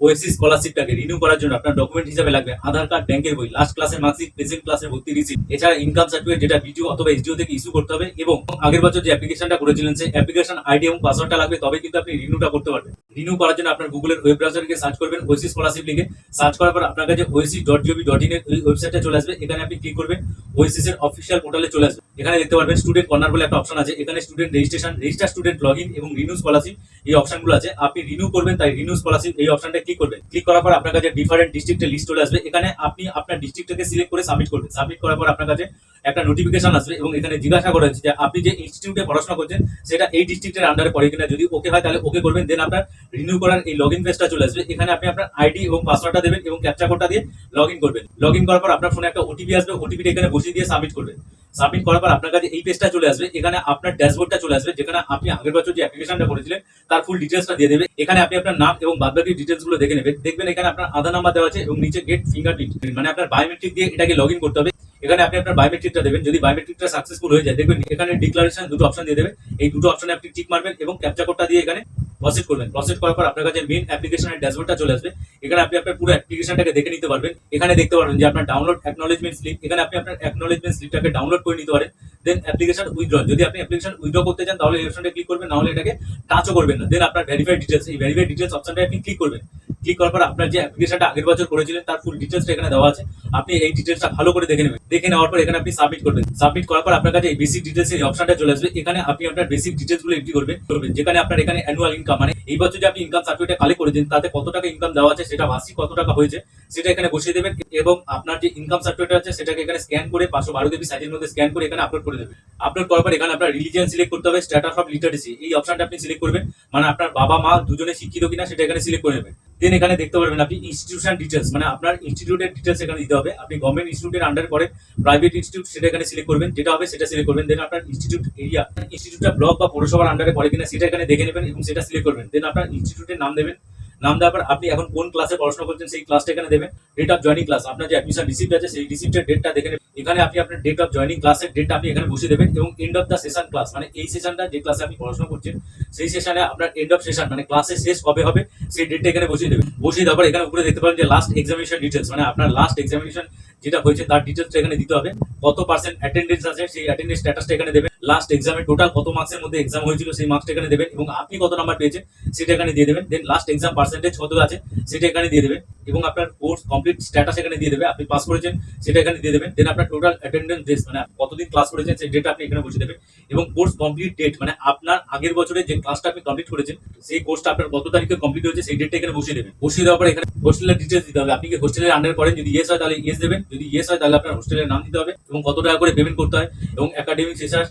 OSC স্কলারশিপটাকে renew করার জন্য আপনার ডকুমেন্ট হিসাবে লাগবে আধার কার্ড, ব্যাংকের বই লাস্ট ক্লাসের মার্কশিট প্রেজেন্ট ক্লাসের ভর্তি রিসিট এছাড়া ইনকাম সার্টিফিকেট যেটা বিডিও অথবা এসডিও থেকে ইস্যু করতে হবে এবং আগের বছর যে অ্যাপ্লিকেশনটা করেছিলেন সেই অ্যাপ্লিকেশন আইডি এবং পাসওয়ার্ডটা লাগবে, তবে কিন্তু আপনি রিনিউটা করতে পারবেন। রিনিউ করার জন্য আপনার গুগলের ওয়েব ব্রাউজারকে সার্চ করবেন ওএসসি স্কলারশিপ লিখে সার্চ করার পর আপনার কাছে oasis dot gov dot in এর ওয়েবসাইটটা চলে আসবে। এখানে আপনি ক্লিক করবেন, ওএসসি এর অফিসিয়াল পোর্টালে চলে আসবে। এখানে দেখতে পারবেন স্টুডেন্ট কর্নার বলে একটা অপশন আছে। এখানে student registration register student log in এবং রিনিউ স্কলারশিপ এই অপশনগুলো আছে। আপনি রিনিউ করবেন, তাই রিনিউ স্কলারশিপ এই অপশনটা ক্লিক করবেন। ক্লিক করার পর আপনার কাছে ডিফারেন্ট ডিস্ট্রিক্টের লিস্ট চলে আসবে। এখানে আপনি আপনার ডিস্ট্রিক্টটাকে সিলেক্ট করে সাবমিট করবেন। সাবমিট করার পর আপনার কাছে একটা নোটিফিকেশন আসবে এবং এখানে জিজ্ঞাসা করা হচ্ছে যে, আপনি যে ইনস্টিটিউটে পড়াশোনা করছেন, সেটা এই ডিস্ট্রিক্টের আন্ডারে পড়ে কিনা? যদি ওকে হয়, তাহলে ওকে করবেন। দেন আপনার রিনিউ করার এই লগ ইন পেজটা চলে আসবে। এখানে আপনি আপনার আইডি এবং পাসওয়ার্ডটা দেবেন এবং ক্যাপচা কোডটা দিয়ে লগ ইন করবেন। লগ ইন করার পর আপনার ফোনে একটা ওটিপি আসবে। ওটিপিটা এখানে বসিয়ে দিয়ে সাবমিট করবেন। সাবমিট করার পর আপনার কাছে এই পেজটা চলে আসবে, এখানে আপনার ড্যাশবোর্ডটা চলে আসবে, যেখানে আপনি আগের বছর যে অ্যাপ্লিকেশনটা করেছিলেন, তার ফুল ডিটেলসটা দিয়ে দেবে। এখানে আপনি আপনার নাম এবং বাদবাকি ডিটেলসগুলো দেখে নেবেন। দেখবেন এখানে আপনার আধার নাম্বার দেওয়া আছে এবং নিচে গেট ফিঙ্গারপ্রিন্ট মানে আপনার বায়োমেট্রিক দিয়ে এটাকে লগ করতে হবে। এখানে আপনি আপনার বায়োমেট্রিকটা দেবেন। যদি বায়োমেট্রিকটা সাকসেসফুল হয়ে যায়, দেখবেন এখানে ডিক্লারেশন দুটো অপশন দিয়ে দেবে। এই দুটো অপশনে আপনি টিক মারবেন এবং ক্যাপচা কোডটা দিয়ে এখানে প্রসিড করবেন। প্রসিড করার পর আপনার কাছে মেন অ্যাপ্লিকেশনের ড্যাশবোর্ডটা চলে আসবে। এখানে আপনি আপনার পুরো অ্যাপ্লিকেশনটাকে দেখে নিতে পারবেন। এখানে দেখতে পারবেন যে আপনার ডাউনলোড অ্যাকনোলেজমেন্ট স্লিপ এখানে আপনি আপনার অ্যাকনোলেজমেন্ট স্লিপটাকে ডাউনলোড করে নিতে পারেন। দেন অ্যাপ্লিকেশন উইথড্র যদি আপনি অ্যাপ্লিকেশন উইথড্র করতে চান, তাহলে এই অপশনটা ক্লিক করবেন নাহলে এটাকে টাচও করবেন না। দেন আপনার ভেরিফাই ডিটেলস এই ভেরিফাইড ডিটেলস অপশনটা আপনি ক্লিক করবেন। ক্লিক করার পর আপনার যে অ্যাপ্লিকেশনটা আগের বছর করেছিলেন, তার ফুল ডিটেলসটা এখানে দেওয়া আছে। আপনি এই ডিটেলসটা ভালো করে দেখে নেবেন। দেখে নেওয়ার পর এখানে আপনি সাবমিট করবেন। সাবমিট করার পর আপনার কাছে এই বেসিক ডিটেলস এই অপশনটা চলে আসবে। এখানে আপনি আপনার বেসিক ডিটেলসগুলো এন্ট্রি করবেন করবেন। যেখানে আপনার এখানে অ্যানুয়াল ইনকাম মানে এই বছর যে আপনি ইনকাম সার্টিফিকেট কালেক্ট করেছেন, তাতে কত টাকা ইনকাম দেওয়া আছে, সেটা মাসিক কত টাকা হয়েছে, সেটা এখানে বসিয়ে দেবেন এবং আপনার যে ইনকাম সার্টিফিকেট আছে, সেটাকে এখানে স্ক্যান করে পাঁচশো বারো কেবি সাইজের মধ্যে স্ক্যান করে এখানে আপলোড করে দেবেন। আপলোড করার পর এখানে আপনার রিলিজিয়ান সিলেক্ট করতে হবে স্ট্যাটাস অফ লিটারেসি এই অপশনটা আপনি সিলেক্ট করবেন। মানে আপনার বাবা মা দুজনে শিক্ষিত কিনা, সেটা এখানে সিলেক্ট করে নেবেন। দেন এখানে দেখতে পারবেন আপনি ইনস্টিটিউশন ডিটেলস মানে আপনার ইনস্টিটিউটের ডিটেলস এখানে দিতে হবে। আপনি গভর্নমেন্ট ইনস্টিটিউটের আন্ডার পরে প্রাইভেট ইনস্টিটিউট সেটা এখানে সিলেক্ট করবেন, যেটা হবে সেটা সিলেক্ট করবেন। দেন আপনার ইনস্টিটিউট এরিয়া ইনস্টিটিউটটা ব্লক বা পৌরসভার আন্ডারে পড়ে কিনা সেটা এখানে দেখে নেবেন এবং সেটা সিলেক্ট করবেন। দেন আপনার ইনস্টিটিউটের নাম দেবেন। নাম দেওয়ার আপনি এখন কোন ক্লাসে পড়াশোনা করছেন সেই ক্লাসটা এখানে দেবেন। ডেট অফ জয়নিং ক্লাস আপনার যে অ্যাডমিশন রিসিপ্ট আছে সেই রিসিপ্টের ডেটটা দেখে এখানে আপনি আপনার ডেট অফ জয়নিং ক্লাসের ডেটটা আপনি এখানে বসিয়ে দেবেন এবং end of the session class মানে এই সেশনটা যে ক্লাসে আপনি পড়াশোনা করছেন, সেই সেশনে আপনার এন্ড অফ সেশন মানে ক্লাসের শেষ কবে হবে, সেই ডেটটা এখানে বসিয়ে দেবেন। বসিয়ে দেওয়ার এখানে উপরে দেখতে পারেন যে লাস্ট এক্সামিনেশন ডিটেলস মানে আপনার লাস্ট এক্সামিনেশন যেটা হয়েছে তার ডিটেলসটা এখানে দিতে হবে। কত পার্সেন্ট অ্যাটেন্ডেন্স আছে সেই অ্যাটেন্ডেন্স স্ট্যাটাসটা এখানে দেবেন। লাস্ট এক্সামে টোটাল কত মার্কসের মধ্যে এক্সাম হয়েছিল সেই মার্কসটা এখানে দেবেন এবং আপনি কত নাম্বার পেয়েছেন সেটা এখানে দিয়ে দেবেন। দেন লাস্ট এক্সাম পার্সেন্টেজ কত আছে সেটা এখানে দিয়ে দেবেন। এবং আপনার কোর্স কমপ্লিট স্ট্যাটাস এখানে দিয়ে দেবে, আপনি পাস করেছেন, সেটা এখানে দিয়ে দেবেন। দেন আপনার টোটাল অ্যাটেন্ডেন্স ডেস মানে কতদিন ক্লাস করেছেন, সেই ডেট আপনি এখানে বসে দেবেন। এবং কোর্স কমপ্লিট ডেট মানে আপনার আগের বছরে যে ক্লাসটা আপনি কমপ্লিট করেছেন, সেই কোর্সটা আপনার কত তারিখে কমপ্লিট হয়েছে, সেই ডেটটা এখানে বসিয়ে দেবেন। বসিয়ে দেওয়ার পর এখানে হোস্টেলের ডিটেলস দিতে হবে। আপনি কি হোস্টেলের আন্ডার করেন? যদি ইয়েস হয়, তাহলে ইয়েস দেবেন। যদি ইয়েস হয়, তাহলে আপনার হোস্টেলের নাম দিতে হবে। এবং কত টাকা করে পেমেন্ট করতে হয়, এবং একাডেমিক শেষার,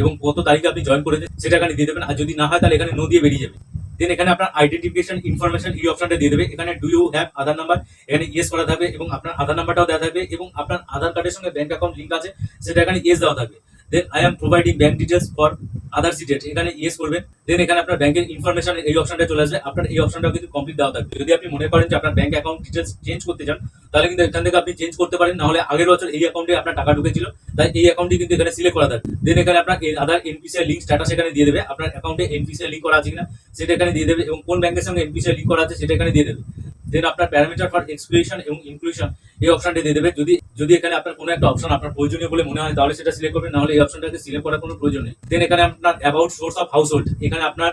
এবং কত তারিখে আপনি জয়েন করেছেন, সেটা এখানে দিয়ে দেবেন। আর যদি না হয়, তাহলে এখানে নো দিয়ে বেরিয়ে যাবে দেন এখানে আপনার আইডেন্টিফিকেশন ইনফরমেশন এই অপশনটা দিয়ে দেবে। এখানে do you have Aadhaar number এখানে ইয়েস করা থাকবে এবং আপনার আধার নাম্বারটাও দেওয়া থাকবে এবং আপনার আধার কার্ডের সঙ্গে ব্যাংক অ্যাকাউন্ট লিঙ্ক আছে, সেটা এখানে ইয়েস দেওয়া থাকবে। Then I am providing bank details for other state এখানে ইয়েস করবেন দেন এখানে আপনার ব্যাংকের ইনফরমেশন এই অপশনটা চলে আসবে। আপনার এই অপশনটাও কিন্তু কমপ্লিট দেওয়া থাকবে। যদি আপনি মনে করেন যে আপনার ব্যাঙ্ক অ্যাকাউন্ট ডিটেলস চেঞ্জ করতে চান তাহলে কিন্তু এখান থেকে আপনি চেঞ্জ করতে পারেন। নাহলে আগের বছর এই অ্যাকাউন্টে আপনার টাকা ঢুকেছিল, তাই এই অ্যাকাউন্টটি কিন্তু এখানে সিলেক্ট করা থাকবে দেন এখানে আপনার আধার এনপিসিআই লিঙ্ক স্ট্যাটাস এখানে দিয়ে দেবে। আপনার অ্যাকাউন্টে এনপিসিআই লিঙ্ক করা আছে কিনা, সেটা এখানে দিয়ে দেবে এবং কোন ব্যাংকের সঙ্গে এনপিসিআই লিঙ্ক করা আছে, সেটা এখানে দিয়ে দেবে। দেন আপনার প্যারামিটার ফর এক্সক্লুশন এবং ইনক্লুশন এই অপশনটি দিয়ে দেবে। যদি যদি এখানে আপনার কোনো একটা অপশন আপনার প্রয়োজনীয় বলে মনে হয়, তাহলে সেটা সিলেক্ট করবেন। নাহলে এই অপশনটাকে সিলেক্ট করার কোনো প্রয়োজন নেই। দেন এখানে আপনার about source of household এখানে আপনার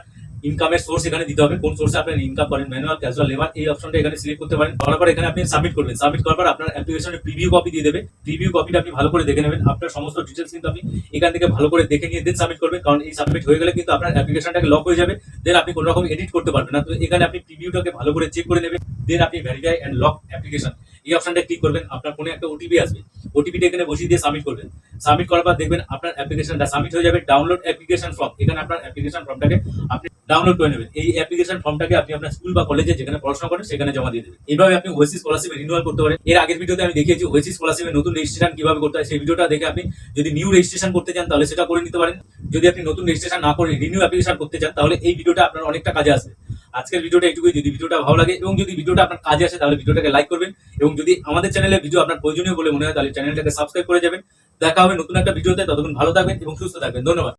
ইনকামের সোর্স এখানে দিতে হবে। কোন সোর্সে আপনার ইনকাম করেন ম্যানুয়াল ক্যাজুয়াল লেবার এই অপশনটা এখানে সিলেক্ট করতে পারেন। করার পর এখানে আপনি সাবমিট করবেন। সাবমিট করার পর আপনার অ্যাপ্লিকেশনের প্রিভিউ কপি দিয়ে দেবে। প্রিভিউ কপিটা আপনি ভালো করে দেখে নেবেন। আপনার সমস্ত ডিটেলস কিন্তু আপনি এখান থেকে ভালো করে দেখে নিয়ে দেন সাবমিট করবেন। কারণ এই সাবমিট হয়ে গেলে কিন্তু আপনার অ্যাপ্লিকেশনটাকে লক হয়ে যাবে। দেন আপনি কোনো রকম এডিট করতে পারবেন না। তো এখানে আপনি প্রিভিউটাকে ভালো করে চেক করে নেবেন। দেন আপনি ভেরিফাই অ্যান্ড লক অ্যাপ্লিকেশন এই অপশনটা ক্লিক করবেন, আপনার ফোনে একটা ওটিপি আসবে। ওটিপিটা এখানে বসিয়ে দিয়ে সাবমিট করবেন। সাবমিট করার পর দেখবেন আপনার অ্যাপ্লিকেশনটা সাবমিট হয়ে যাবে ডাউনলোড অ্যাপ্লিকেশন ফর্ম এখানে আপনার অ্যাপ্লিকেশন ফর্মটাকে আপনি ডাউনলোড করে নেবেন। এই অ্যাপ্লিকেশন ফর্মটাকে আপনি আপনার স্কুল বা কলেজে যেখানে পড়াশোনা করেন, সেখানে জমা দিয়ে দেবেন। এইভাবে আপনি ওয়েসি স্কলারশিপে রিনিউয়াল করতে পারেন। এর আগের ভিডিওতে আমি দেখিয়েছি ওয়েসি স্কলারশিপে নতুন রেজিস্ট্রেশন কীভাবে করতে হয়। সেই ভিডিওটা দেখে আপনি যদি নিউ রেজিস্ট্রেশন করতে চান, তাহলে সেটা করে নিতে পারেন। যদি আপনি নতুন রেজিস্ট্রেশন না করে রিনিউ অ্যাপ্লিকেশন করতে চান, তাহলে এই ভিডিওটা আপনার অনেকটা কাজে আসবে। আজকের ভিডিওটা এটুকুই যদি ভিডিওটা ভালো লাগে এবং যদি ভিডিওটা আপনার কাজে আসে, তাহলে ভিডিওটাকে লাইক করবেন। এবং যদি আমাদের চ্যানেলে ভিডিও আপনার প্রয়োজনীয় বলে মনে হয়, তাহলে চ্যানেলটাকে সাবস্ক্রাইব করে যাবেন। দেখা হবে নতুন একটা ভিডিওতে ততক্ষণ ভালো থাকবেন এবং সুস্থ থাকবেন। ধন্যবাদ।